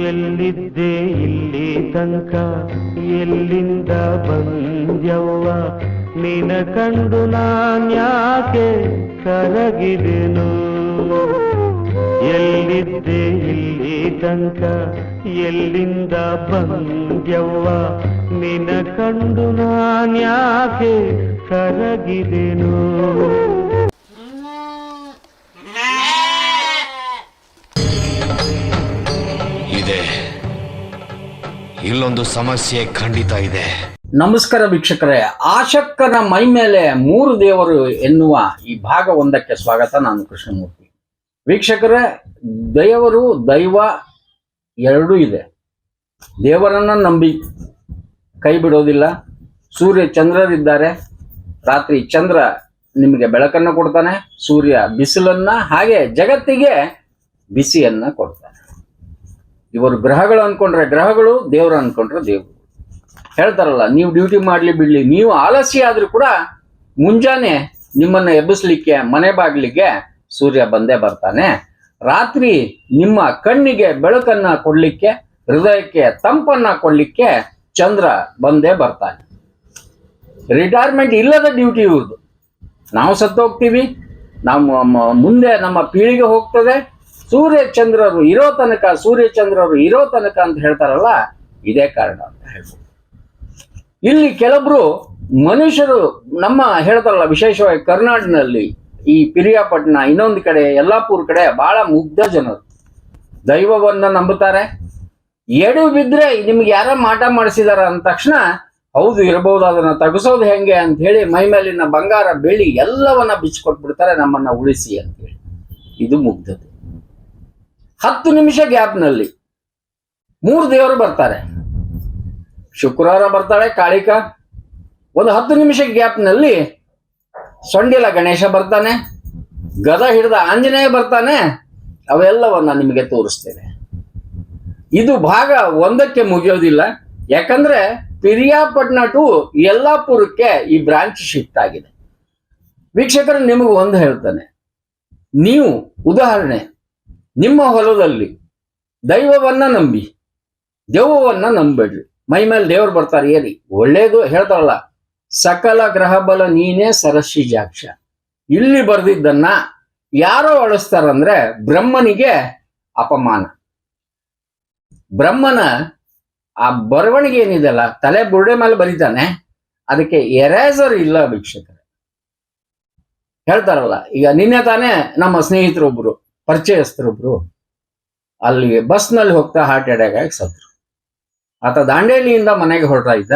ಎಲ್ಲಿದ್ದೆ ಇಲ್ಲಿ ತನಕ? ಎಲ್ಲಿಂದ ಬಂದ್ಯವ್ವ? ನಿನ ಕಂಡು ನಾನ್ಯಾಕೆ ಕರಗಿದೆನು? ಎಲ್ಲಿದ್ದೆ ಇಲ್ಲಿ ತನಕ? ಎಲ್ಲಿಂದ ಬಂದ್ಯವ್ವ? ನಿನ ಕಂಡು ನಾನ್ಯಾಕೆ ಕರಗಿದೆನು? ಇಲ್ಲೊಂದು ಸಮಸ್ಯೆ ಖಂಡಿತ ಇದೆ. ನಮಸ್ಕಾರ ವೀಕ್ಷಕರೇ. ಆಶಕ್ಕನ ಮೈ ಮೇಲೆ ಮೂರು ದೇವರು ಎನ್ನುವ ಈ ಭಾಗ ಒಂದಕ್ಕೆ ಸ್ವಾಗತ. ನಾನು ಕೃಷ್ಣಮೂರ್ತಿ. ವೀಕ್ಷಕರೇ, ದೇವರು, ದೈವ ಎರಡೂ ಇದೆ. ದೇವರನ್ನ ನಂಬಿ ಕೈ ಬಿಡೋದಿಲ್ಲ. ಸೂರ್ಯ ಚಂದ್ರರಿದ್ದಾರೆ. ರಾತ್ರಿ ಚಂದ್ರ ನಿಮಗೆ ಬೆಳಕನ್ನು ಕೊಡ್ತಾನೆ. ಸೂರ್ಯ ಬಿಸಿಲನ್ನ, ಹಾಗೆ ಜಗತ್ತಿಗೆ ಬಿಸಿಯನ್ನ ಕೊಡ್ತಾನೆ. ಇವರು ಗ್ರಹಗಳು ಅನ್ಕೊಂಡ್ರೆ ಗ್ರಹಗಳು, ದೇವರು ಅನ್ಕೊಂಡ್ರೆ ದೇವರು. ಹೇಳ್ತಾರಲ್ಲ, ನೀವು ಡ್ಯೂಟಿ ಮಾಡ್ಲಿ ಬಿಡ್ಲಿ, ನೀವು ಆಲಸ್ಯ ಆದ್ರೂ ಕೂಡ ಮುಂಜಾನೆ ನಿಮ್ಮನ್ನ ಎಬ್ಬಿಸ್ಲಿಕ್ಕೆ, ಮನೆ ಬಾಗಿಲಿಗೆ ಸೂರ್ಯ ಬಂದೇ ಬರ್ತಾನೆ. ರಾತ್ರಿ ನಿಮ್ಮ ಕಣ್ಣಿಗೆ ಬೆಳಕನ್ನ ಕೊಡ್ಲಿಕ್ಕೆ, ಹೃದಯಕ್ಕೆ ತಂಪನ್ನ ಕೊಡ್ಲಿಕ್ಕೆ ಚಂದ್ರ ಬಂದೇ ಬರ್ತಾನೆ. ರಿಟೈರ್ಮೆಂಟ್ ಇಲ್ಲದ ಡ್ಯೂಟಿ ಇವ್ರದ್ದು ನಾವು ಸತ್ತೋಗ್ತೀವಿ, ನಮ್ಮ ಮ- ಮುಂದೆ ನಮ್ಮ ಪೀಳಿಗೆ ಹೋಗ್ತದೆ ಸೂರ್ಯ ಚಂದ್ರರು ಇರೋ ತನಕ ಸೂರ್ಯ ಚಂದ್ರರು ಇರೋ ತನಕ ಅಂತ ಹೇಳ್ತಾರಲ್ಲ, ಇದೇ ಕಾರಣ ಅಂತ ಹೇಳ್ಬೋದು. ಇಲ್ಲಿ ಕೆಲವರು ಮನುಷ್ಯರು, ನಮ್ಮ ಹೇಳ್ತಾರಲ್ಲ ವಿಶೇಷವಾಗಿ ಕರ್ನಾಟಕದಲ್ಲಿ, ಈ ಪಿರಿಯಾಪಟ್ಟಣ, ಇನ್ನೊಂದು ಕಡೆ, ಯಲ್ಲಾಪುರ ಕಡೆ ಬಹಳ ಮುಗ್ಧ ಜನರು. ದೈವವನ್ನ ನಂಬುತ್ತಾರೆ. ಎಡು ಬಿದ್ರೆ ನಿಮ್ಗೆ ಯಾರ ಮಾಟ ಮಾಡಿಸಿದಾರ ಅಂದ ತಕ್ಷಣ, ಹೌದು ಇರಬಹುದು, ಅದನ್ನ ತಗಸೋದು ಹೆಂಗೆ ಅಂತ ಹೇಳಿ ಮೈ ಮೇಲಿನ ಬಂಗಾರ ಬೆಳ್ಳಿ ಎಲ್ಲವನ್ನ ಬಿಚ್ಚಿಕೊಟ್ಬಿಡ್ತಾರೆ ನಮ್ಮನ್ನ ಉಳಿಸಿ ಅಂತ ಹೇಳಿ. ಇದು ಮುಗ್ಧತೆ. ಹತ್ತು ನಿಮಿಷ ಗ್ಯಾಪ್ನಲ್ಲಿ ಮೂರು ದೇವರು ಬರ್ತಾರೆ. ಶುಕ್ರವಾರ ಬರ್ತಾಳೆ, ಕಾಳಿಕ. ಒಂದು ಹತ್ತು ನಿಮಿಷ ಗ್ಯಾಪ್ನಲ್ಲಿ ಸೊಂಡಿಲ ಗಣೇಶ ಬರ್ತಾನೆ, ಗದ ಹಿಡಿದ ಆಂಜನೇಯ ಬರ್ತಾನೆ, ಅವೆಲ್ಲವನ್ನ ನಿಮಗೆ ತೋರಿಸ್ತೇನೆ. ಇದು ಭಾಗ ಒಂದಕ್ಕೆ ಮುಗಿಯೋದಿಲ್ಲ. ಯಾಕಂದ್ರೆ ಪಿರಿಯಾಪಟ್ನ ಟು ಯಲ್ಲಾಪುರಕ್ಕೆ ಈ ಬ್ರಾಂಚ್ ಶಿಫ್ಟ್ ಆಗಿದೆ. ವೀಕ್ಷಕರು ನಿಮಗೆ ಒಂದು ಹೇಳ್ತಾನೆ. ನೀವು ಉದಾಹರಣೆ ನಿಮ್ಮ ಹೊಲದಲ್ಲಿ ದೈವವನ್ನ ನಂಬಿ ದೆವ್ವವನ್ನ ನಂಬೇಡ್ರಿ. ಮೈ ಮೇಲೆ ದೇವ್ರು ಬರ್ತಾರೆ ಏರಿ ಒಳ್ಳೇದು ಹೇಳ್ತಾರಲ್ಲ, ಸಕಲ ಗ್ರಹ ಬಲ ನೀನೇ ಸರಸ್ವಿ ಜಾಕ್ಷ ಇಲ್ಲಿ ಬರ್ದಿದ್ದನ್ನ ಯಾರೋ ಅಳಿಸ್ತಾರಂದ್ರೆ ಬ್ರಹ್ಮನಿಗೆ ಅಪಮಾನ. ಬ್ರಹ್ಮನ ಆ ಬರವಣಿಗೆ ಏನಿದೆಲ್ಲ, ತಲೆ ಬುರುಡೆ ಮೇಲೆ ಬರೀತಾನೆ, ಅದಕ್ಕೆ ಎರೇಸರ್ ಇಲ್ಲ ವೀಕ್ಷಕರೇ. ಹೇಳ್ತಾರಲ್ಲ, ಈಗ ನಿನ್ನೆ ತಾನೇ ನಮ್ಮ ಸ್ನೇಹಿತರೊಬ್ರು ಪರಿಚಯಸ್ಥರೊಬ್ರು ಅಲ್ಲಿ ಬಸ್ನಲ್ಲಿ ಹೋಗ್ತಾ ಹಾರ್ಟ್ ಅಟ್ಯಾಕ್ ಆಗಿ ಸತ್ರು ಆತ ದಾಂಡೇಲಿಯಿಂದ ಮನೆಗೆ ಹೊರಟ ಇದ್ದ.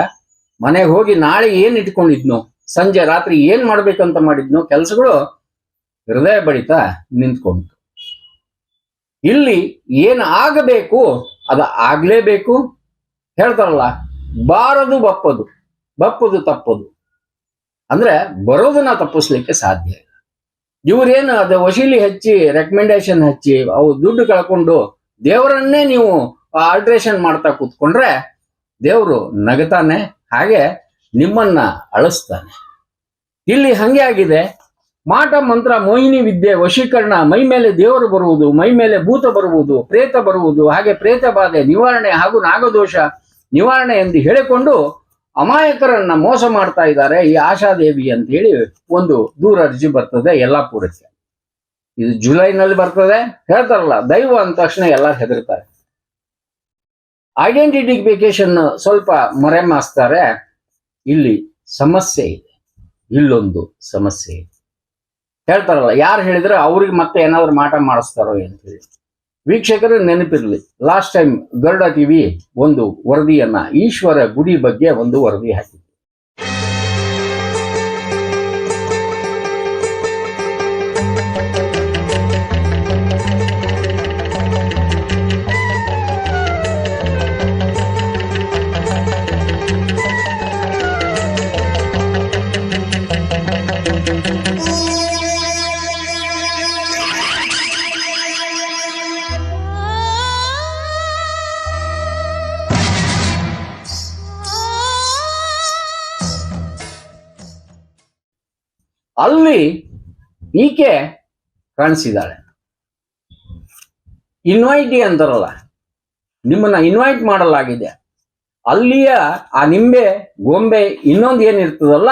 ಮನೆಗೆ ಹೋಗಿ ನಾಳೆ ಏನ್ ಇಟ್ಕೊಂಡಿದ್ನು, ಸಂಜೆ ರಾತ್ರಿ ಏನ್ ಮಾಡ್ಬೇಕಂತ ಮಾಡಿದ್ನು ಕೆಲಸಗಳು ಹೃದಯ ಬಡಿತ ನಿಂತ್ಕೊಂತು ಇಲ್ಲಿ ಏನ್ ಆಗಬೇಕು ಅದು ಆಗ್ಲೇಬೇಕು. ಹೇಳ್ತಾರಲ್ಲ, ಬಾರದು ಬಪ್ಪದು ಬಪ್ಪದು ತಪ್ಪದು. ಅಂದ್ರೆ ಬರೋದನ್ನ ತಪ್ಪಿಸ್ಲಿಕ್ಕೆ ಸಾಧ್ಯ ಇವ್ರೇನು ಅದು ವಶೀಲಿ ಹಚ್ಚಿ ರೆಕಮೆಂಡೇಶನ್ ಹಚ್ಚಿ ಅವು ದುಡ್ಡು ಕಳ್ಕೊಂಡು ದೇವರನ್ನೇ ನೀವು ಆಲ್ಟ್ರೇಷನ್ ಮಾಡ್ತಾ ಕೂತ್ಕೊಂಡ್ರೆ ದೇವರು ನಗತಾನೆ, ಹಾಗೆ ನಿಮ್ಮನ್ನ ಅಳಿಸ್ತಾನೆ. ಇಲ್ಲಿ ಹಂಗೆ ಆಗಿದೆ. ಮಾಟ, ಮಂತ್ರ, ಮೋಹಿನಿ, ವಿದ್ಯೆ, ವಶೀಕರಣ, ಮೈ ಮೇಲೆ ದೇವರು ಬರುವುದು, ಮೈ ಮೇಲೆ ಭೂತ ಬರುವುದು, ಪ್ರೇತ ಬರುವುದು, ಹಾಗೆ ಪ್ರೇತ ಬಾಧೆ ನಿವಾರಣೆ ಹಾಗೂ ನಾಗದೋಷ ನಿವಾರಣೆ ಎಂದು ಹೇಳಿಕೊಂಡು ಅಮಾಯಕರನ್ನ ಮೋಸ ಮಾಡ್ತಾ ಇದ್ದಾರೆ ಈ ಆಶಾದೇವಿ ಅಂತ ಹೇಳಿ ಒಂದು ದೂರ ಅರ್ಜಿ ಬರ್ತದೆ ಯಲ್ಲಾಪುರಕ್ಕೆ. ಇದು ಜುಲೈನಲ್ಲಿ ಬರ್ತದೆ. ಹೇಳ್ತಾರಲ್ಲ, ದೈವ ಅಂದ ತಕ್ಷಣ ಎಲ್ಲರೂ ಹೆದರ್ತಾರೆ. ಐಡೆಂಟಿಫಿಕೇಶನ್ ಸ್ವಲ್ಪ ಮರೆಮಾಸ್ತಾರೆ ಇಲ್ಲಿ ಸಮಸ್ಯೆ ಇದೆ. ಇಲ್ಲೊಂದು ಸಮಸ್ಯೆ ಇದೆ. ಹೇಳ್ತಾರಲ್ಲ, ಯಾರು ಹೇಳಿದ್ರೆ ಅವ್ರಿಗೆ ಮತ್ತೆ ಏನಾದ್ರು ಮಾಟ ಮಾಡಿಸ್ತಾರೋ ಅಂತ ಹೇಳಿ. ವೀಕ್ಷಕರು ನೆನಪಿರಲಿ ಲಾಸ್ಟ್ ಟೈಮ್ ಗರುಡ ಟಿವಿ ಒಂದು ವರದಿಯನ್ನ ಈಶ್ವರ ಗುಡಿ ಬಗ್ಗೆ ಒಂದು ವರದಿ ಹಾಕಿತ್ತು. ಈಕೆ ಕಾಣಿಸಿದಾಳೆ ಇನ್ವೈಟಿ ಅಂತಾರಲ್ಲ, ನಿಮ್ಮನ್ನ ಇನ್ವೈಟ್ ಮಾಡಲಾಗಿದೆ. ಅಲ್ಲಿಯ ಆ ನಿಂಬೆ, ಗೊಂಬೆ ಇನ್ನೊಂದು ಏನಿರ್ತದಲ್ಲ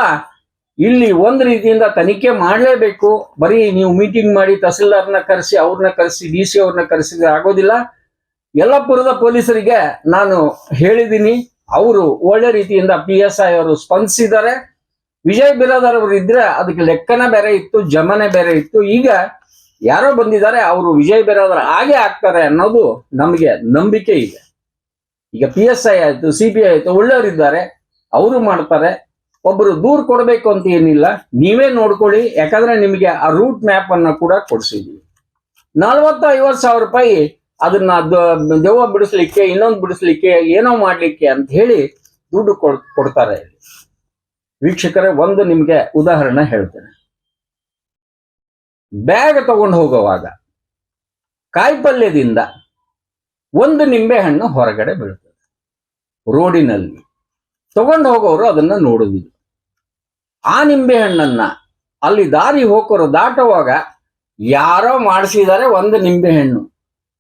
ಇಲ್ಲಿ ಒಂದು ರೀತಿಯಿಂದ ತನಿಖೆ ಮಾಡಲೇಬೇಕು. ಬರೀ ನೀವು ಮೀಟಿಂಗ್ ಮಾಡಿ ತಹಸೀಲ್ದಾರ್ನ ಕರೆಸಿ ಅವ್ರನ್ನ ಕರೆಸಿ ಡಿ ಸಿ ಅವ್ರನ್ನ ಕರೆಸಿದ್ರೆ ಆಗೋದಿಲ್ಲ. ಯಲ್ಲಾಪುರದ ಪೊಲೀಸರಿಗೆ ನಾನು ಹೇಳಿದ್ದೀನಿ ಅವರು ಒಳ್ಳೆ ರೀತಿಯಿಂದ ಪಿ ಎಸ್ ಐ ಅವರು ಸ್ಪಂದಿಸಿದ್ದಾರೆ. ವಿಜಯ್ ಬಿರಾದರ್ ಅವರು ಇದ್ರೆ ಅದಕ್ಕೆ ಲೆಕ್ಕನ ಬೇರೆ ಇತ್ತು, ಜಮನೆ ಬೇರೆ ಇತ್ತು. ಈಗ ಯಾರೋ ಬಂದಿದ್ದಾರೆ, ಅವರು ವಿಜಯ್ ಬಿರಾದರ್ ಹಾಗೆ ಆಗ್ತಾರೆ ಅನ್ನೋದು ನಮಗೆ ನಂಬಿಕೆ ಇದೆ. ಈಗ ಪಿ ಎಸ್ ಐ ಆಯ್ತು ಸಿ ಬಿ ಐ ಆಯ್ತು, ಒಳ್ಳೆಯವರಿದ್ದಾರೆ, ಅವರು ಮಾಡ್ತಾರೆ. ಒಬ್ಬರು ದೂರ್ ಕೊಡಬೇಕು ಅಂತ ಏನಿಲ್ಲ, ನೀವೇ ನೋಡ್ಕೊಳ್ಳಿ, ಯಾಕಂದ್ರೆ ನಿಮಗೆ ಆ ರೂಟ್ ಮ್ಯಾಪ್ ಅನ್ನ ಕೂಡ ಕೊಡಿಸಿದ್ವಿ. ನಲ್ವತ್ತು ಐವತ್ತು ಸಾವಿರ ರೂಪಾಯಿ ಅದನ್ನ ದೆವ್ವ ಬಿಡಿಸ್ಲಿಕ್ಕೆ, ಇನ್ನೊಂದು ಬಿಡಿಸ್ಲಿಕ್ಕೆ, ಏನೋ ಮಾಡ್ಲಿಕ್ಕೆ ಅಂತ ಹೇಳಿ ದುಡ್ಡು ಕೊಡ್- ಕೊಡ್ತಾರೆ. ವೀಕ್ಷಕರೇ, ಒಂದು ನಿಮಗೆ ಉದಾಹರಣೆ ಹೇಳ್ತೇನೆ. ಬ್ಯಾಗ್ ತಗೊಂಡು ಹೋಗುವಾಗ, ಕಾಯಿಪಲ್ಯದಿಂದ ಒಂದು ನಿಂಬೆ ಹಣ್ಣು ಹೊರಗಡೆ ಬೀಳ್ತದೆ. ರೋಡಿನಲ್ಲಿ. ತಗೊಂಡು ಹೋಗೋರು ಅದನ್ನ ನೋಡೋದಿಲ್ಲ. ಆ ನಿಂಬೆ ಹಣ್ಣನ್ನ ಅಲ್ಲಿ ದಾರಿ ಹೋಗೋರು ದಾಟುವಾಗ ಯಾರೋ ಮಾಡಿಸಿದ್ದಾರೆ ಒಂದು ನಿಂಬೆ ಹಣ್ಣು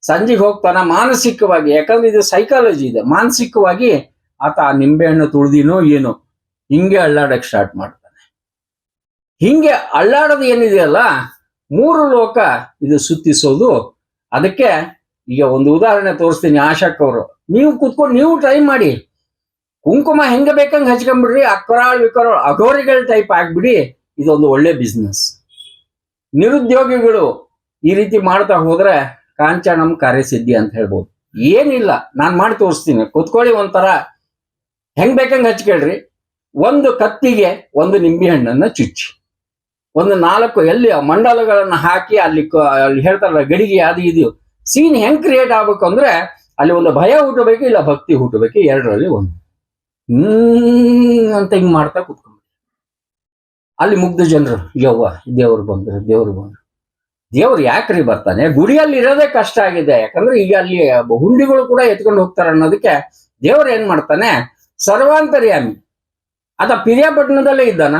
ಸಂಜೆಗೆ ಹೋಗ್ತಾನೆ ಮಾನಸಿಕವಾಗಿ, ಯಾಕಂದ್ರೆ ಇದು ಸೈಕಾಲಜಿ ಇದೆ. ಮಾನಸಿಕವಾಗಿ ಆತ ಆ ನಿಂಬೆ ಹಣ್ಣು ತುಳ್ದಿನೋ ಏನೋ ಹಿಂಗೆ ಅಳ್ಳಾಡಕ್ ಸ್ಟಾರ್ಟ್ ಮಾಡ್ತಾನೆ. ಹಿಂಗೆ ಅಳ್ಳಾಡೋದು ಏನಿದೆಯಲ್ಲ ಮೂರು ಲೋಕ ಇದು ಸುತ್ತಿಸೋದು. ಅದಕ್ಕೆ ಈಗ ಒಂದು ಉದಾಹರಣೆ ತೋರಿಸ್ತೀನಿ ಆಶಾಕ್ ಅವರು. ನೀವು ಕುತ್ಕೊಂಡು ನೀವು ಟ್ರೈ ಮಾಡಿ. ಕುಂಕುಮ ಹೆಂಗ ಬೇಕಂಗ್ ಹಚ್ಕೊಂಡ್ಬಿಡ್ರಿ ಅಕ್ರಾಳ್ ವಿಕರಾಳ್ ಅಘೋರಿಗಳ ಟೈಪ್ ಆಗ್ಬಿಡಿ, ಇದೊಂದು ಒಳ್ಳೆ ಬಿಸ್ನೆಸ್ ನಿರುದ್ಯೋಗಿಗಳು ಈ ರೀತಿ ಮಾಡ್ತಾ ಹೋದ್ರೆ ಕಾಂಚನಂ ಕಾರ್ಯಸಿದ್ಧಿ ಅಂತ ಹೇಳ್ಬೋದು. ಏನಿಲ್ಲ, ನಾನ್ ಮಾಡಿ ತೋರಿಸ್ತೀನಿ. ಕುತ್ಕೊಳ್ಳಿ ಒಂಥರ, ಹೆಂಗ್ ಬೇಕಂಗೆ ಹಚ್ಕೊಳ್ರಿ. ಒಂದು ಕತ್ತಿಗೆ ಒಂದು ನಿಂಬೆ ಹಣ್ಣನ್ನ ಚುಚ್ಚಿ, ಒಂದು ನಾಲ್ಕು ಎಲ್ಲಿ ಮಂಡಲಗಳನ್ನ ಹಾಕಿ ಅಲ್ಲಿ ಅಲ್ಲಿ ಹೇಳ್ತಾರಲ್ಲ ಗಡಿಗೆ ಅದು ಇದು, ಸೀನ್ ಹೆಂಗ್ ಕ್ರಿಯೇಟ್ ಆಗ್ಬೇಕು ಅಂದ್ರೆ ಅಲ್ಲಿ ಒಂದು ಭಯ ಹುಟ್ಟಬೇಕು, ಇಲ್ಲ ಭಕ್ತಿ ಹುಟ್ಟಬೇಕು, ಎರಡರಲ್ಲಿ ಒಂದು. ಅಂತ ಹಿಂಗ್ ಮಾಡ್ತಾ ಕುತ್ಕೊಂಡ್ಬಿಡಿ ಅಲ್ಲಿ ಮುಗ್ಧ ಜನರು, ಯವ್ವ, ದೇವ್ರು ಬಂದ್ರು ದೇವ್ರು ಬಂದ್ರು. ದೇವ್ರು ಯಾಕ್ರಿ ಬರ್ತಾನೆ? ಗುಡಿಯಲ್ಲಿ ಇರೋದೇ ಕಷ್ಟ ಆಗಿದೆ, ಯಾಕಂದ್ರೆ ಈಗ ಅಲ್ಲಿ ಹುಂಡಿಗಳು ಕೂಡ ಎತ್ಕೊಂಡು ಹೋಗ್ತಾರೆ ಅನ್ನೋದಕ್ಕೆ ದೇವ್ರು ಏನ್ ಮಾಡ್ತಾನೆ? ಸರ್ವಾಂತರ್ಯಾಮಿ. ಆತ ಪಿರಿಯಾಪಟ್ಟಣದಲ್ಲೇ ಇದ್ದಾನ,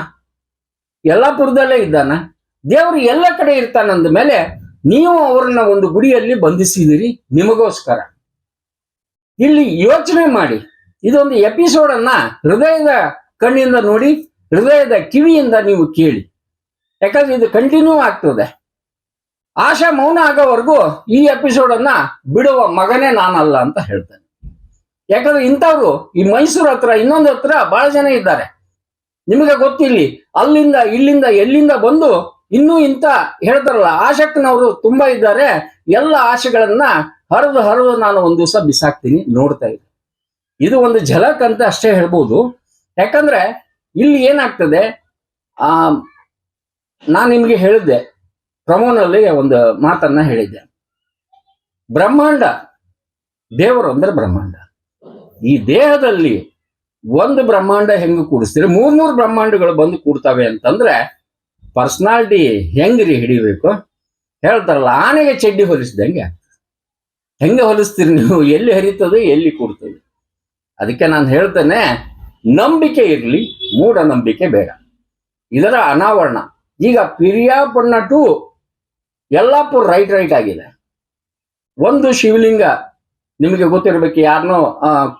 ಯಲ್ಲಾಪುರದಲ್ಲೇ ಇದ್ದಾನ. ದೇವರು ಎಲ್ಲ ಕಡೆ ಇರ್ತಾನಂದ ಮೇಲೆ ನೀವು ಅವರನ್ನ ಒಂದು ಗುಡಿಯಲ್ಲಿ ಬಂಧಿಸಿದಿರಿ, ನಿಮಗೋಸ್ಕರ. ಇಲ್ಲಿ ಯೋಚನೆ ಮಾಡಿ, ಇದೊಂದು ಎಪಿಸೋಡ್ ಅನ್ನ ಹೃದಯದ ಕಣ್ಣಿಂದ ನೋಡಿ, ಹೃದಯದ ಕಿವಿಯಿಂದ ನೀವು ಕೇಳಿ. ಯಾಕಂದ್ರೆ ಇದು ಕಂಟಿನ್ಯೂ ಆಗ್ತದೆ. ಆಶಾ ಮೌನ ಆಗೋವರೆಗೂ ಈ ಎಪಿಸೋಡ್ ಅನ್ನ ಬಿಡುವ ಮಗನೇ ನಾನಲ್ಲ ಅಂತ ಹೇಳ್ತೇನೆ. ಯಾಕಂದ್ರೆ ಇಂಥವ್ರು ಈ ಮೈಸೂರು ಹತ್ರ, ಇನ್ನೊಂದು ಹತ್ರ ಬಹಳ ಜನ ಇದ್ದಾರೆ. ನಿಮಗೆ ಗೊತ್ತಿಲ್ಲಿ ಅಲ್ಲಿಂದ, ಇಲ್ಲಿಂದ, ಎಲ್ಲಿಂದ ಬಂದು ಇನ್ನೂ ಇಂಥ ಹೇಳ್ತಾರಲ್ಲ ಆಶಕ್ತನವರು ತುಂಬಾ ಇದ್ದಾರೆ. ಎಲ್ಲ ಆಶೆಗಳನ್ನ ಹರಿದು ಹರಿದು ನಾನು ಒಂದು ದಿವಸ ಬಿಸಾಕ್ತೀನಿ ನೋಡ್ತಾ ಇದ್ದೆ ಇದು ಒಂದು ಝಲಕ್ ಅಂತ ಅಷ್ಟೇ ಹೇಳ್ಬೋದು. ಯಾಕಂದ್ರೆ ಇಲ್ಲಿ ಏನಾಗ್ತದೆ, ಆ, ನಾನು ನಿಮ್ಗೆ ಹೇಳಿದ್ದೆ, ಪ್ರಮೋನಲ್ಲಿ ಒಂದು ಮಾತನ್ನ ಹೇಳಿದ್ದೆ. ಬ್ರಹ್ಮಾಂಡ, ದೇವರು ಅಂದ್ರೆ ಬ್ರಹ್ಮಾಂಡ. ಈ ದೇಹದಲ್ಲಿ ಒಂದು ಬ್ರಹ್ಮಾಂಡ ಹೆಂಗ್ ಕೂಡಿಸ್ತೀರಿ? ಮೂರ್ ಮೂರು ಬ್ರಹ್ಮಾಂಡಗಳು ಬಂದು ಕೂಡ್ತವೆ ಅಂತಂದ್ರೆ ಪರ್ಸನಾಲಿಟಿ ಹೆಂಗ್ರಿ ಹಿಡಿಬೇಕು? ಹೇಳ್ತಾರಲ್ಲ, ಆನೆಗೆ ಚಡ್ಡಿ ಹೊಲಿಸಿದಂಗೆ ಹೆಂಗೆ? ಹೊಲಿಸ್ತೀರಿ ನೀವು? ಎಲ್ಲಿ ಹರಿತದೆ, ಎಲ್ಲಿ ಕೂಡ್ತದೆ? ಅದಕ್ಕೆ ನಾನು ಹೇಳ್ತೇನೆ, ನಂಬಿಕೆ ಇರಲಿ ಮೂಢನಂಬಿಕೆ ಬೇಡ. ಇದರ ಅನಾವರಣ. ಈಗ Piriyapatna to Yellapur right right ಆಗಿದೆ. ಒಂದು ಶಿವಲಿಂಗ ನಿಮಗೆ ಗೊತ್ತಿರಬೇಕು ಯಾರನ್ನೋ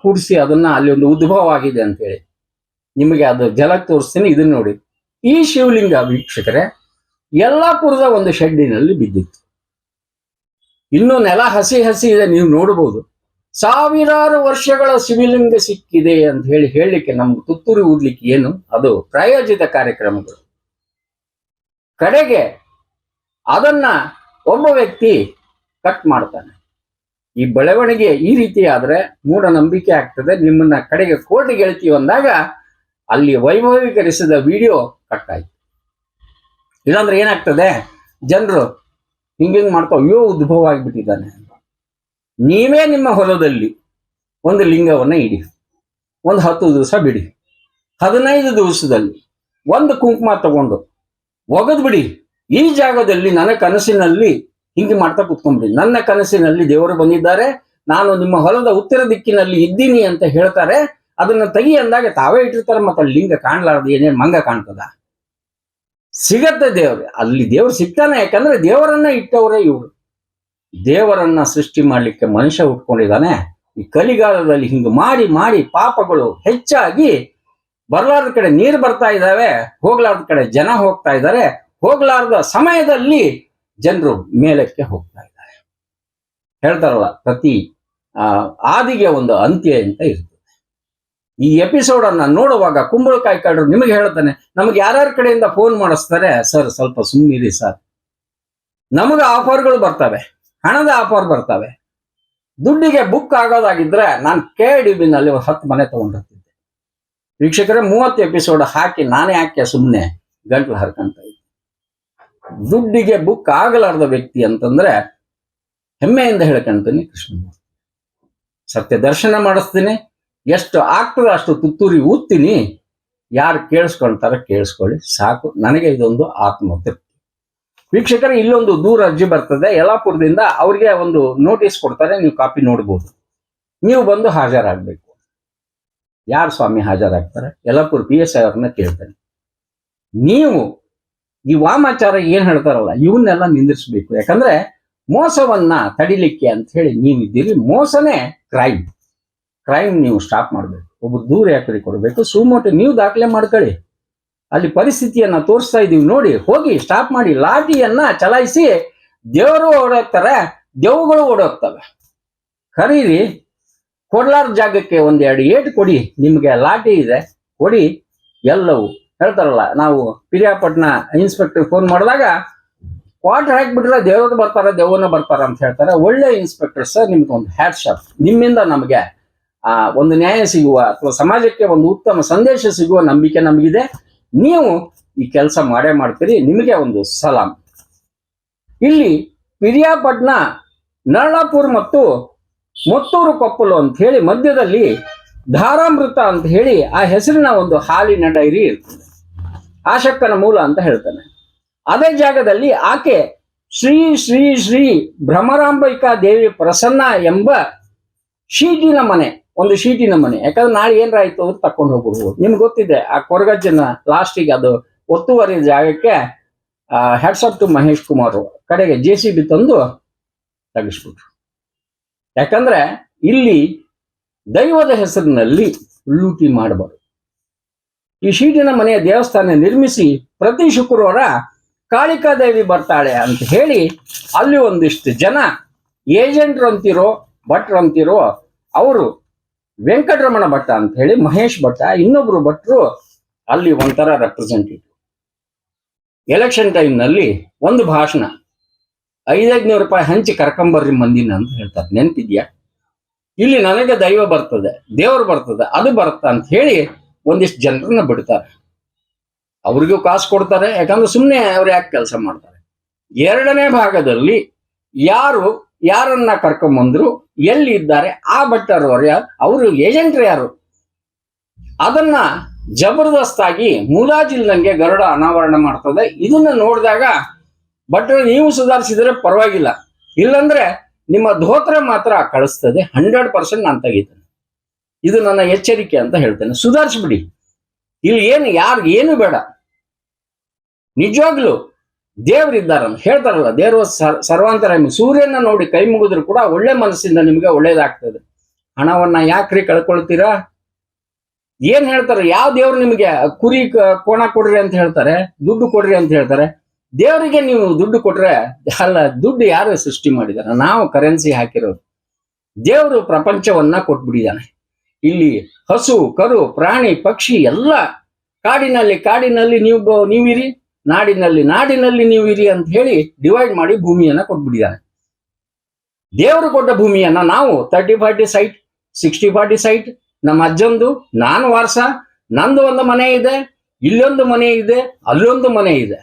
ಕೂಡಿಸಿ ಅದನ್ನ ಅಲ್ಲಿ ಒಂದು ಉದ್ಭವ ಆಗಿದೆ ಅಂತ ಹೇಳಿ ನಿಮಗೆ ಅದು ಜಲಕ್ಕೆ ತೋರಿಸ್ತೀನಿ, ಇದನ್ನ ನೋಡಿ. ಈ ಶಿವಲಿಂಗ ವೀಕ್ಷಕರೇ, ಯಲ್ಲಾಪುರದ ಒಂದು ಶೆಡ್ಡಿನಲ್ಲಿ ಬಿದ್ದಿತ್ತು. ಇನ್ನು ನೆಲ ಹಸಿ ಹಸಿ ಇದೆ, ನೀವು ನೋಡಬಹುದು. ಸಾವಿರಾರು ವರ್ಷಗಳ ಶಿವಲಿಂಗ ಸಿಕ್ಕಿದೆ ಅಂತ ಹೇಳಿ ಹೇಳಲಿಕ್ಕೆ ನಮ್ಗೆ ತುತ್ತೂರಿ ಊದ್ಲಿಕ್ಕೆ ಏನು, ಅದು ಪ್ರಾಯೋಜಿತ ಕಾರ್ಯಕ್ರಮಗಳು. ಕಡೆಗೆ ಅದನ್ನ ಒಬ್ಬ ವ್ಯಕ್ತಿ ಕಟ್ ಮಾಡ್ತಾನೆ. ಈ ಬೆಳವಣಿಗೆ ಈ ರೀತಿ ಆದ್ರೆ ಮೂಢನಂಬಿಕೆ ಆಗ್ತದೆ. ನಿಮ್ಮನ್ನ ಕಡೆಗೆ ಕೋರ್ಟ್ ಗೆಳತಿ ಅಂದಾಗ ಅಲ್ಲಿ ವೈಭವೀಕರಿಸಿದ ವಿಡಿಯೋ ಕಟ್ ಆಯ್ತು ಇಲ್ಲಾಂದ್ರೆ ಏನಾಗ್ತದೆ? ಜನರು ಹಿಂಗಿಂಗ್ ಮಾಡ್ತಾವೆ ಅಯ್ಯೋ ಉದ್ಭವ ಆಗಿಬಿಟ್ಟಿದ್ದಾನೆ ನೀವೇ ನಿಮ್ಮ ಹೊಲದಲ್ಲಿ ಒಂದು ಲಿಂಗವನ್ನ ಇಡಿ. ಒಂದು ಹತ್ತು ದಿವಸ ಬಿಡಿ. ಹದಿನೈದು ದಿವಸದಲ್ಲಿ ಒಂದು ಕುಂಕುಮ ತಗೊಂಡು ಒಗದು ಬಿಡಿ ಈ ಜಾಗದಲ್ಲಿ ನನ್ನ ಕನಸಿನಲ್ಲಿ ಹಿಂಗೆ ಮಾಡ್ತಾ ಕುತ್ಕೊಂಡ್ಬಿಡಿ. ನನ್ನ ಕನಸಿನಲ್ಲಿ ದೇವರು ಬಂದಿದ್ದಾರೆ. ನಾನು ನಿಮ್ಮ ಹೊಲದ ಉತ್ತರ ದಿಕ್ಕಿನಲ್ಲಿ ಇದ್ದೀನಿ ಅಂತ ಹೇಳ್ತಾರೆ. ಅದನ್ನ ತೆಗಿ ಅಂದಾಗ ತಾವೇ ಇಟ್ಟಿರ್ತಾರೆ ಮತ್ತೆ ಅಲ್ಲಿ ಲಿಂಗ ಕಾಣ್ಲಾರ್ದು ಏನೇನ್ ಮಂಗ ಕಾಣ್ತದ? ಸಿಗತ್ತೆ ದೇವ್ರು. ಅಲ್ಲಿ ದೇವ್ರು ಸಿಗ್ತಾನೆ, ಯಾಕಂದ್ರೆ ದೇವರನ್ನ ಇಟ್ಟವರೇ ಇವರು. ದೇವರನ್ನ ಸೃಷ್ಟಿ ಮಾಡ್ಲಿಕ್ಕೆ ಮನುಷ್ಯ ಉಟ್ಕೊಂಡಿದ್ದಾನೆ ಈ ಕಲಿಗಾಲದಲ್ಲಿ ಹಿಂಗೆ ಮಾಡಿ ಮಾಡಿ ಪಾಪಗಳು ಹೆಚ್ಚಾಗಿ ಬರಲಾರದ ಕಡೆ ನೀರು ಬರ್ತಾ ಇದ್ದಾವೆ, ಹೋಗ್ಲಾರ್ದ ಕಡೆ ಜನ ಹೋಗ್ತಾ ಇದ್ದಾರೆ. ಹೋಗ್ಲಾರ್ದ ಸಮಯದಲ್ಲಿ ಜನರು ಮೇಲಕ್ಕೆ ಹೋಗ್ತಾ ಇದ್ದಾರೆ. ಹೇಳ್ತಾರಲ್ಲ, ಪ್ರತಿ ಆದಿಗೆ ಒಂದು ಅಂತ್ಯ ಅಂತ ಇರ್ತದೆ. ಈ ಎಪಿಸೋಡ್ ಅನ್ನ ನೋಡುವಾಗ ಕುಂಬಳಕಾಯಿ ಕಾಡ್ರು ನಿಮಗೆ ಹೇಳ್ತಾನೆ ನಮಗೆ ಯಾರ್ಯಾರ ಕಡೆಯಿಂದ ಫೋನ್ ಮಾಡಿಸ್ತಾರೆ, ಸರ್, ಸ್ವಲ್ಪ ಸುಮ್ಮನಿರಿ ಸರ್. ನಮಗೆ ಆಫರ್ಗಳು ಬರ್ತವೆ, ಹಣದ ಆಫರ್ ಬರ್ತವೆ. ದುಡ್ಡಿಗೆ ಬುಕ್ ಆಗೋದಾಗಿದ್ರೆ ನಾನು ಕೆ ಡಿ ಬಿನಲ್ಲಿ ಒಂದು ಹತ್ತು ಮನೆ ತಗೊಂಡಿರ್ತಿದ್ದೆ. ವೀಕ್ಷಕರೇ, ಮೂವತ್ತು ಎಪಿಸೋಡ್ ಹಾಕಿ ನಾನೇ ಯಾಕೆ ಸುಮ್ಮನೆ ಗಂಟ್ಲು ಹರ್ಕೊಂತ ದುಡ್ಡಿಗೆ ಬುಕ್ ಆಗಲಾರದ ವ್ಯಕ್ತಿ ಅಂತಂದ್ರೆ ಹೆಮ್ಮೆಯಿಂದ ಹೇಳ್ಕೊಂತೀನಿ ಕೃಷ್ಣಮೂರ್ತಿ. ಸತ್ಯ ದರ್ಶನ ಮಾಡಿಸ್ತೀನಿ. ಎಷ್ಟು ಆಗ್ತದೆ ಅಷ್ಟು ತುತ್ತೂರಿ ಊದ್ತೀನಿ. ಯಾರು ಕೇಳಿಸ್ಕೊಳ್ತಾರ ಕೇಳಿಸ್ಕೊಳ್ಳಿ. ಸಾಕು. ನನಗೆ ಇದೊಂದು ಆತ್ಮತೃಪ್ತಿ. ವೀಕ್ಷಕರು, ಇಲ್ಲೊಂದು ದೂರ ಅರ್ಜಿ ಬರ್ತದೆ. ಯಲಾಪುರದಿಂದ ಅವ್ರಿಗೆ ಒಂದು ನೋಟಿಸ್ ಕೊಡ್ತಾರೆ. ನೀವು ಕಾಪಿ ನೋಡ್ಬೋದು. ನೀವು ಬಂದು ಹಾಜರಾಗಬೇಕು. ಯಾರು ಸ್ವಾಮಿ ಹಾಜರಾಗ್ತಾರೆ? ಯಲಾಪುರ ಪಿ ಎಸ್ ಐ ಅವ್ರನ್ನ ಕೇಳ್ತಾನೆ. ನೀವು ಈ ವಾಮಾಚಾರ ಏನ್ ಹೇಳ್ತಾರಲ್ಲ, ಇವನ್ನೆಲ್ಲ ನಿಂದಿರ್ಸ್ಬೇಕು. ಯಾಕಂದ್ರೆ ಮೋಸವನ್ನ ತಡಿಲಿಕ್ಕೆ ಅಂತ ಹೇಳಿ ನೀವಿದ್ದೀರಿ. ಮೋಸನೇ ಕ್ರೈಮ್. ಕ್ರೈಮ್ ನೀವು ಸ್ಟಾಪ್ ಮಾಡಬೇಕು. ಒಬ್ಬ ದೂರ ಯಾಕರಿ ಕೊಡಬೇಕು. ಸುಮೋಟು ನೀವು ದಾಖಲೆ ಮಾಡ್ಕೊಳ್ಳಿ. ಅಲ್ಲಿ ಪರಿಸ್ಥಿತಿಯನ್ನ ತೋರಿಸ್ತಾ ಇದೀವಿ ನೋಡಿ. ಹೋಗಿ ಸ್ಟಾಪ್ ಮಾಡಿ. ಲಾಠಿಯನ್ನ ಚಲಾಯಿಸಿ ದೇವರು ಓಡೋಗ್ತಾರೆ. ದೇವುಗಳು ಓಡೋಗ್ತವೆ. ಕರೀರಿ. ಕೊಡ್ಲಾರ ಜಾಗಕ್ಕೆ ಒಂದೆರಡು ಏಟು ಕೊಡಿ. ನಿಮ್ಗೆ ಲಾಠಿ ಇದೆ. ಕೊಡಿ. ಎಲ್ಲವೂ. ಹೇಳ್ತಾರಲ್ಲ, ನಾವು ಪಿರಿಯಾಪಟ್ನ ಇನ್ಸ್ಪೆಕ್ಟರ್ ಫೋನ್ ಮಾಡಿದಾಗ ಕ್ವಾರ್ಟರ್ ಹಾಕ್ಬಿಟ್ರೆ ದೇವ್ರದ್ದು ಬರ್ತಾರ ದೇವನ ಬರ್ತಾರ ಅಂತ ಹೇಳ್ತಾರೆ. ಒಳ್ಳೆ ಇನ್ಸ್ಪೆಕ್ಟರ್ ಸರ್ ನಿಮ್ಗೆ ಒಂದು ಹ್ಯಾಟ್ ಶಾಪ್ ನಿಮ್ಮಿಂದ ನಮಗೆ, ಆ, ಒಂದು ನ್ಯಾಯ ಸಿಗುವ ಅಥವಾ ಸಮಾಜಕ್ಕೆ ಒಂದು ಉತ್ತಮ ಸಂದೇಶ ಸಿಗುವ ನಂಬಿಕೆ ನಮಗಿದೆ. ನೀವು ಈ ಕೆಲಸ ಮಾಡೇ ಮಾಡ್ತೀರಿ, ನಿಮಗೆ ಒಂದು ಸಲಾಂ. ಇಲ್ಲಿ ಪಿರಿಯಾಪಟ್ನ ನರಳಾಪುರ್ ಮತ್ತು ಮೊತ್ತೂರು ಕೊಪ್ಪಲು ಅಂತ ಹೇಳಿ ಮಧ್ಯದಲ್ಲಿ ಧಾರಾಮೃತ ಅಂತ ಹೇಳಿ ಆ ಹೆಸರಿನ ಒಂದು ಹಾಲಿನ ಡೈರಿ ಇರ್ತದೆ ಆಶಕ್ಕನ ಮೂಲ ಅಂತ ಹೇಳ್ತಾನೆ. ಅದೇ ಜಾಗದಲ್ಲಿ ಆಕೆ ಶ್ರೀ ಶ್ರೀ ಶ್ರೀ ಭ್ರಮರಾಂಬಿಕಾ ದೇವಿ ಪ್ರಸನ್ನ ಎಂಬ ಶೀಟಿನ ಮನೆ, ಒಂದು ಶೀಟಿನ ಮನೆ. ಯಾಕಂದ್ರೆ ನಾಳೆ ಏನಾಯ್ತು ಅದು ತಕೊಂಡು ಹೋಗ್ಬೋದು ನಿಮ್ಗೆ ಗೊತ್ತಿದೆ, ಆ ಕೊರಗಜ್ಜನ ಲಾಸ್ಟಿಗೆ ಅದು ಒತ್ತುವರಿ ಜಾಗಕ್ಕೆ ಹೆಡ್ಸಪ್ ಟು ಮಹೇಶ್ ಕುಮಾರ್ ಕಡೆಗೆ ಜೆ ಸಿ ಬಿ ತಂದು ತೆಗಿಸ್ಬಿಟ್ರು. ಯಾಕಂದ್ರೆ ಇಲ್ಲಿ ದೈವದ ಹೆಸರಿನಲ್ಲಿ ಲೂಟಿ ಮಾಡಬಾರದು. ಈ ಶೀಟಿನ ಮನೆಯ ದೇವಸ್ಥಾನ ನಿರ್ಮಿಸಿ ಪ್ರತಿ ಶುಕ್ರವಾರ ಕಾಳಿಕಾದೇವಿ ಬರ್ತಾಳೆ ಅಂತ ಹೇಳಿ ಅಲ್ಲಿ ಒಂದಿಷ್ಟು ಜನ ಏಜೆಂಟ್ರು ಅಂತಿರೋ ಭಟ್ರು ಅಂತಿರೋ ಅವರು ವೆಂಕಟರಮಣ ಭಟ್ಟ ಅಂತ ಹೇಳಿ ಮಹೇಶ್ ಭಟ್ಟ ಇನ್ನೊಬ್ರು ಭಟ್ರು ಅಲ್ಲಿ ಒಂಥರ ರೆಪ್ರೆಸೆಂಟೇಟಿವ್ ಎಲೆಕ್ಷನ್ ಟೈಮ್ನಲ್ಲಿ ಒಂದು ಭಾಷಣ. ಐದೈದ್ನೂರು ರೂಪಾಯಿ ಹಂಚಿ ಕರ್ಕೊಂಬರ್ರಿ ಮಂದಿನ ಅಂತ ಹೇಳ್ತಾರೆ. ನೆನ್ಪಿದ್ಯಾ? ಇಲ್ಲಿ ನನಗೆ ದೈವ ಬರ್ತದೆ, ದೇವರು ಬರ್ತದೆ, ಅದು ಬರುತ್ತ ಅಂತ ಹೇಳಿ ಒಂದಿಷ್ಟು ಜನರನ್ನ ಬಿಡ್ತಾರೆ. ಅವ್ರಿಗೂ ಕಾಸು ಕೊಡ್ತಾರೆ, ಯಾಕಂದ್ರೆ ಸುಮ್ಮನೆ ಅವ್ರು ಯಾಕೆ ಕೆಲಸ ಮಾಡ್ತಾರೆ? ಎರಡನೇ ಭಾಗದಲ್ಲಿ ಯಾರು, ಯಾರನ್ನ ಕರ್ಕೊಂಬಂದ್ರು, ಎಲ್ಲಿ ಇದ್ದಾರೆ, ಆ ಭಟ್ಟರವರು ಯಾರು? ಅವರು ಏಜೆಂಟ್ರು ಯಾರು? ಅದನ್ನ ಜಬರ್ದಸ್ತಾಗಿ ಮುಲಾಜಿಲ್ದಂಗೆ ಗರುಡ ಅನಾವರಣ ಮಾಡ್ತದೆ. ಇದನ್ನ ನೋಡಿದಾಗ ಭಟ್ರು, ನೀವು ಸುಧಾರಿಸಿದ್ರೆ ಪರವಾಗಿಲ್ಲ. ಇಲ್ಲಂದ್ರೆ ನಿಮ್ಮ ಧೋತ್ರ ಮಾತ್ರ ಕಳಿಸ್ತದೆ, ಹಂಡ್ರೆಡ್ ಪರ್ಸೆಂಟ್ ನಾನು ತೆಗಿತೇನೆ. ಇದು ನನ್ನ ಎಚ್ಚರಿಕೆ ಅಂತ ಹೇಳ್ತೇನೆ. ಸುಧಾರಿಸ್ಬಿಡಿ. ಇಲ್ಲಿ ಏನು ಯಾರು ಏನು ಬೇಡ. ನಿಜವಾಗ್ಲು ದೇವರಿದ್ದಾರಂತ ಹೇಳ್ತಾರಲ್ಲ, ದೇವರು ಸರ್- ಸರ್ವಾಂತರಾಮಿ. ಸೂರ್ಯನ ನೋಡಿ ಕೈ ಮುಗಿದ್ರು ಕೂಡ ಒಳ್ಳೆ ಮನಸ್ಸಿಂದ ನಿಮಗೆ ಒಳ್ಳೇದಾಗ್ತದೆ. ಹಣವನ್ನ ಯಾಕ್ರಿ ಕಳ್ಕೊಳ್ತೀರಾ? ಏನ್ ಹೇಳ್ತಾರೆ? ಯಾವ ದೇವ್ರು ನಿಮಗೆ ಕುರಿ ಕೋಣ ಕೊಡ್ರಿ ಅಂತ ಹೇಳ್ತಾರೆ? ದುಡ್ಡು ಕೊಡ್ರಿ ಅಂತ ಹೇಳ್ತಾರೆ? ದೇವರಿಗೆ ನೀವು ದುಡ್ಡು ಕೊಟ್ರೆ, ಅಲ್ಲ, ದುಡ್ಡು ಯಾರು ಸೃಷ್ಟಿ ಮಾಡಿದಾರೆ ನಾವು ಕರೆನ್ಸಿ ಹಾಕಿರೋದು. ದೇವರು ಪ್ರಪಂಚವನ್ನ ಕೊಟ್ಬಿಟ್ಟಿದ್ದಾನೆ. ಇಲ್ಲಿ ಹಸು, ಕರು, ಪ್ರಾಣಿ, ಪಕ್ಷಿ ಎಲ್ಲ ಕಾಡಿನಲ್ಲಿ ಕಾಡಿನಲ್ಲಿ ನೀವು ನೀವಿರಿ, ನಾಡಿನಲ್ಲಿ ನಾಡಿನಲ್ಲಿ ನೀವು ಇರಿ ಅಂತ ಹೇಳಿ ಡಿವೈಡ್ ಮಾಡಿ ಭೂಮಿಯನ್ನ ಕೊಟ್ಬಿಟ್ಟಿದ್ದಾನೆ ದೇವರು ಕೊಟ್ಟ ಭೂಮಿಯನ್ನ ನಾವು thirty forty site sixty forty site ನಮ್ಮ ಅಜ್ಜಂದು, ನಾನು ವಾರಸ, ನಂದು ಒಂದು ಮನೆ ಇದೆ, ಇಲ್ಲೊಂದು ಮನೆ ಇದೆ, ಅಲ್ಲೊಂದು ಮನೆ ಇದೆ.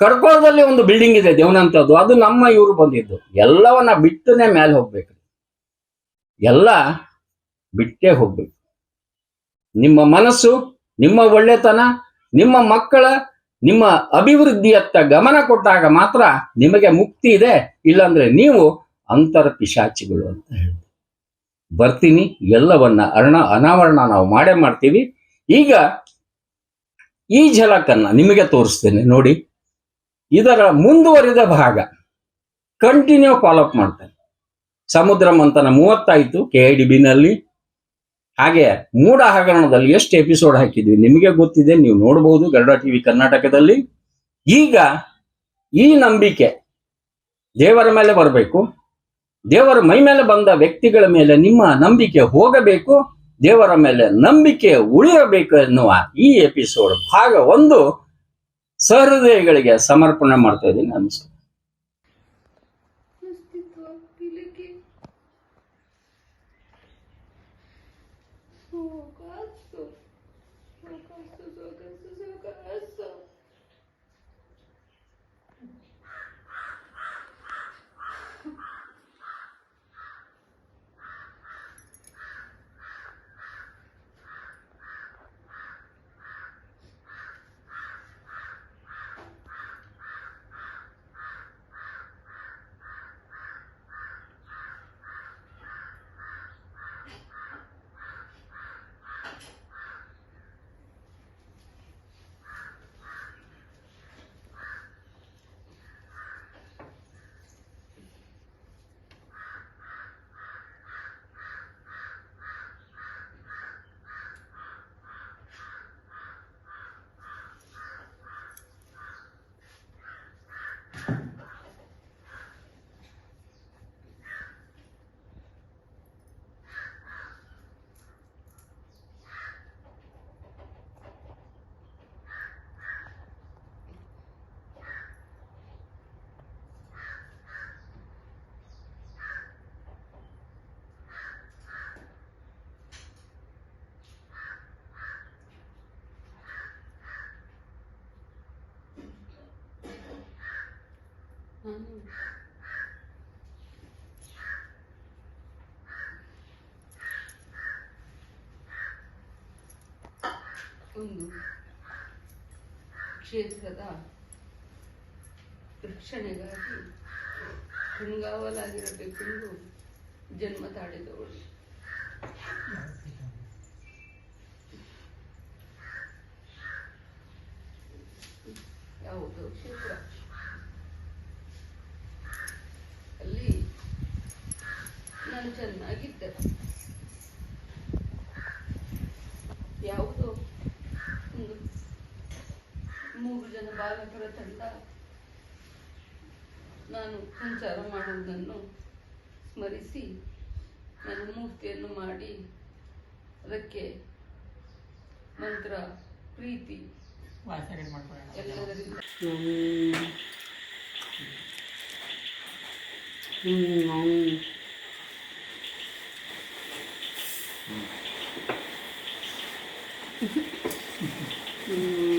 ಕರ್ಕೋಳದಲ್ಲಿ ಒಂದು ಬಿಲ್ಡಿಂಗ್ ಇದೆ ದೇವನಂತದ್ದು ಅದು ನಮ್ಮ ಇವರು ಬಂದಿದ್ದು. ಎಲ್ಲವನ್ನ ಬಿಟ್ಟನೆ ಮೇಲೆ ಹೋಗ್ಬೇಕು. ಎಲ್ಲ ಬಿಟ್ಟೇ ಹೋಗ್ಬೇಕು. ನಿಮ್ಮ ಮನಸ್ಸು, ನಿಮ್ಮ ಒಳ್ಳೆತನ, ನಿಮ್ಮ ಮಕ್ಕಳ, ನಿಮ್ಮ ಅಭಿವೃದ್ಧಿಯತ್ತ ಗಮನ ಕೊಟ್ಟಾಗ ಮಾತ್ರ ನಿಮಗೆ ಮುಕ್ತಿ ಇದೆ. ಇಲ್ಲಾಂದ್ರೆ ನೀವು ಅಂತರ ಪಿಶಾಚಿಗಳು ಅಂತ ಹೇಳ್ತಾರೆ ಬರ್ತೀನಿ, ಎಲ್ಲವನ್ನ ಅರ್ಣ, ಅನಾವರಣ ನಾವು ಮಾಡೇ ಮಾಡ್ತೀವಿ. ಈಗ ಈ ಝಲಕನ್ನ ನಿಮಗೆ ತೋರಿಸ್ತೇನೆ, ನೋಡಿ. ಇದರ ಮುಂದುವರಿದ ಭಾಗ ಕಂಟಿನ್ಯೂ ಫಾಲೋಅಪ್ ಮಾಡ್ತೇನೆ. ಸಮುದ್ರ ಮಂಥನ ಮೂವತ್ತಾಯಿತು ಕೆ ಐ ಡಿ ಬಿನಲ್ಲಿ ಹಾಗೆ ಮೂಡ ಹಗರಣದಲ್ಲಿ ಎಷ್ಟು ಎಪಿಸೋಡ್ ಹಾಕಿದ್ವಿ? ನಿಮಗೆ ಗೊತ್ತಿದೆ, ನೀವು ನೋಡಬಹುದು ಗರುಡ ಟಿವಿ ಕರ್ನಾಟಕದಲ್ಲಿ. ಈಗ ಈ ನಂಬಿಕೆ ದೇವರ ಮೇಲೆ ಬರಬೇಕು, ದೇವರ ಮೈ ಮೇಲೆ ಬಂದ ವ್ಯಕ್ತಿಗಳ ಮೇಲೆ ನಿಮ್ಮ ನಂಬಿಕೆ ಹೋಗಬೇಕು, ದೇವರ ಮೇಲೆ ನಂಬಿಕೆ ಉಳಿಯಬೇಕು ಎನ್ನುವ ಈ ಎಪಿಸೋಡ್ ಭಾಗ ಒಂದು ಸಹೃದಯಗಳಿಗೆ ಸಮರ್ಪಣೆ ಮಾಡ್ತಾ ಇದ್ದೀನಿ. ನಮಸ್ಕಾರ. eu gosto, eu gosto, eu gosto, eu gosto. ಒಂದು ಕ್ಷೇತ್ರದ ರಕ್ಷಣೆಗಾಗಿ ಕಣ್ಗಾವಲಾಗಿರಬೇಕೆಂದು ಜನ್ಮ ತಾಳಿದವಳು. ಯಾವುದೋ? ಮೂರು ಜನ ಬಾಲಕರ ತಂಡ ನಾನು ಸಂಚಾರ ಮಾಡುವುದನ್ನು ಸ್ಮರಿಸಿ ನನ್ನ ಮೂರ್ತಿಯನ್ನು ಮಾಡಿ ಅದಕ್ಕೆ ಮಂತ್ರ ಪ್ರೀತಿ ಎಲ್ಲದರಿಂದ Mm-hmm.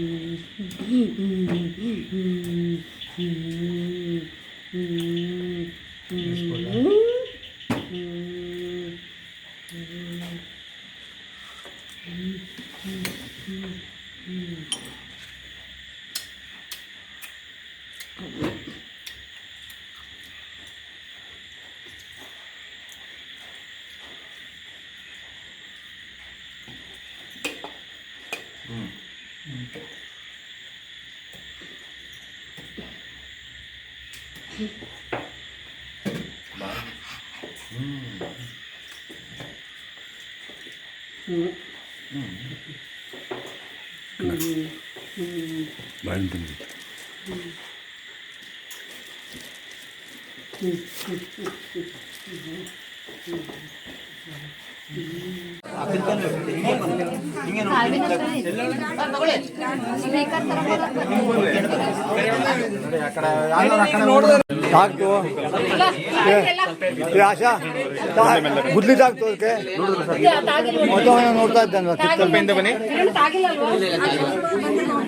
Hmm. 응. 응. 응. 응. 많이 힘든데. 응. 응. 응. 응. 응. ಆಶಾ ಗುದ್ಲಿ ಮೊದಲು ನೋಡ್ತಾ ಇದ್ದಾನೆ ಬನ್ನಿ.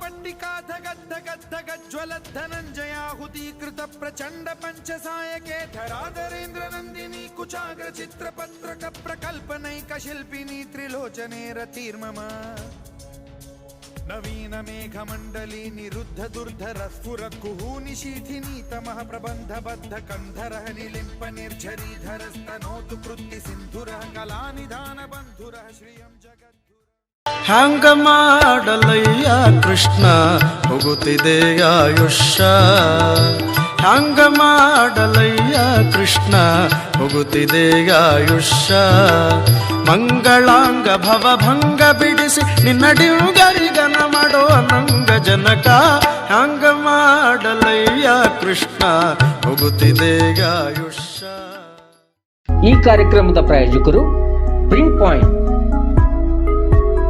पट्टिका धगद धगद धगज्वल धनञ्जयाहुति कृत प्रचंड पंच सायके धराधरेन्द्र नंदिनी कुचाग्र चित्रपत्रक प्रकल्पनैक शिल्पिनी त्रिलोचने रतिर्मम नवीन मेघमण्डली निरुद्ध दुर्धर स्फुर कुहूनिशीथिनी तमः प्रबन्धबद्ध कन्धरः निलिम्प निर्झरीधरस्तनोतु कृत्ति सिन्धुरः कलानिधान बंधुर श्रियं जगत। ಹ್ಯಾಂಗ ಮಾಡಲಯ್ಯ ಕೃಷ್ಣ ಹೋಗುತ್ತಿದೆ ಆಯುಷ್ಯ. ಹ್ಯಾಂಗ ಮಾಡಲಯ್ಯ ಕೃಷ್ಣ ಹೋಗುತ್ತಿದೆ ಆಯುಷ್ಯ. ಮಂಗಳಾಂಗ ಭವಭಂಗ ಬಿಡಿಸಿ ನಿನ್ನಡಿಯುಗರಿಗನ ಮಾಡೋ ನಂಗ ಜನಕ. ಹ್ಯಾಂಗ ಮಾಡಲಯ್ಯ ಕೃಷ್ಣ ಹೋಗುತ್ತಿದೆ ಆಯುಷ್ಯ. ಈ ಕಾರ್ಯಕ್ರಮದ ಪ್ರಾಯೋಜಕರು ಪ್ರಿಂಟ್ ಪಾಯಿಂಟ್.